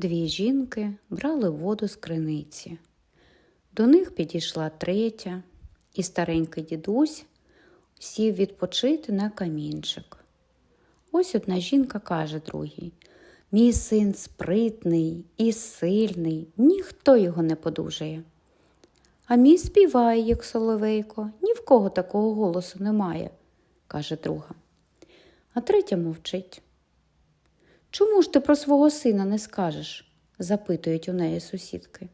Дві жінки брали воду з криниці. До них підійшла третя, і старенький дідусь сів відпочити на камінчик. Ось одна жінка каже другій Мій син спритний і сильний, ніхто його не подужає. А мій співає, як соловейко, ні в кого такого голосу немає, каже друга. А третя мовчить. Чому ж ти про свого сина не скажеш? запитують у неї сусідки.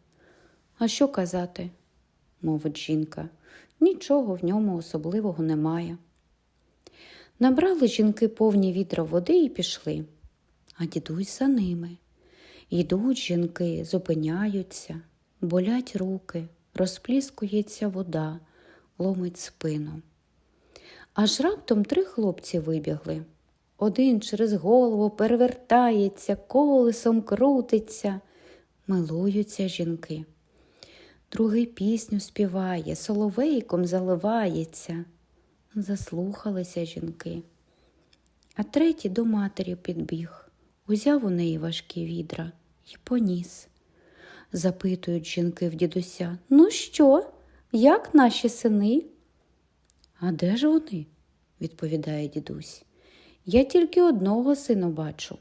А що казати? мовить жінка. Нічого в ньому особливого немає. Набрали жінки повні відра води і пішли, а дідусь за ними. Йдуть жінки, зупиняються, болять руки, розпліскується вода, ломить спину. Аж раптом три хлопці вибігли. Один через голову перевертається, колесом крутиться, милуються жінки. Другий пісню співає, соловейком заливається. Заслухалися жінки. А третій до матері підбіг, узяв у неї важкі відра і поніс. Запитують жінки в дідуся Ну що, як наші сини? А де ж вони? відповідає дідусь. Я тільки одного сина бачу.